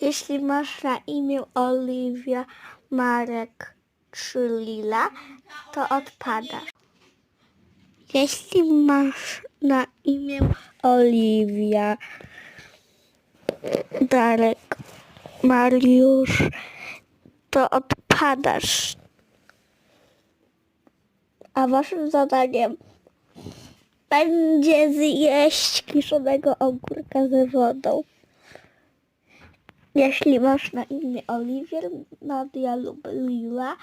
Jeśli masz na imię Oliwia, Marek czy Lila, to odpadasz. Jeśli masz na imię Oliwia, Darek, Mariusz, to odpadasz. A waszym zadaniem będzie zjeść kiszonego ogórka ze wodą. Jeśli masz na imię Oliwier, Nadia lub Lila,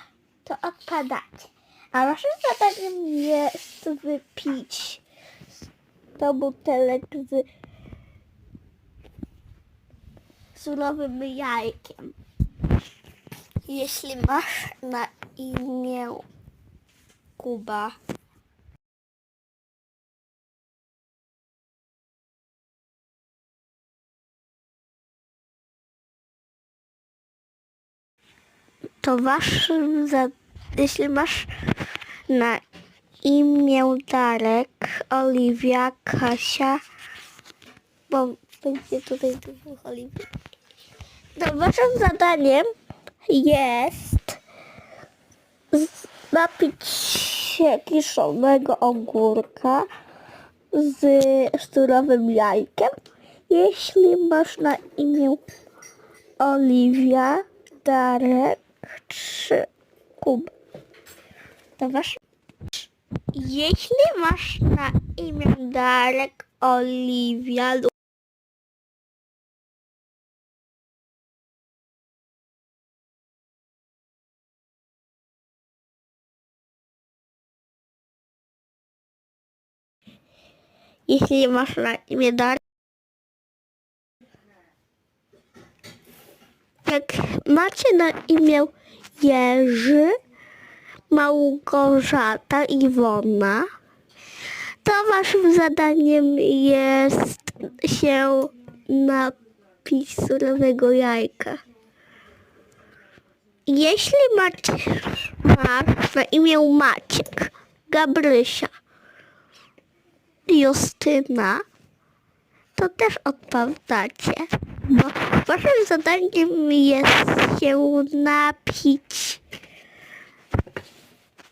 to odpadacie. A waszym zadaniem jest wypić 100 butelek z surowym jajkiem. Jeśli masz na imię Kuba, to waszym za... jeśli masz na imię Darek, Oliwia, Kasia, bo będzie tutaj dwóch Oliwii, to waszym zadaniem jest napić się kiszonego ogórka z surowym jajkiem. Jeśli masz na imię Oliwia, Darek czy Kuba. To wasz. Jeśli masz na imię Darek, Oliwia lub Jeśli masz na imię Darek, jak macie na imię Jerzy, Małgorzata, Iwona, to waszym zadaniem jest się napić surowego jajka. Jeśli macie, na imię Maciek, Gabrysia, Justyna, to też odpadacie. Bo waszym zadaniem jest się napić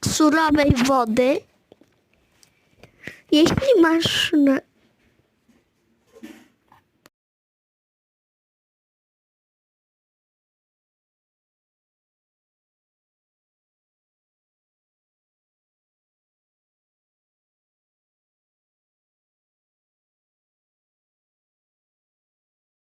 surowej wody. Jeśli masz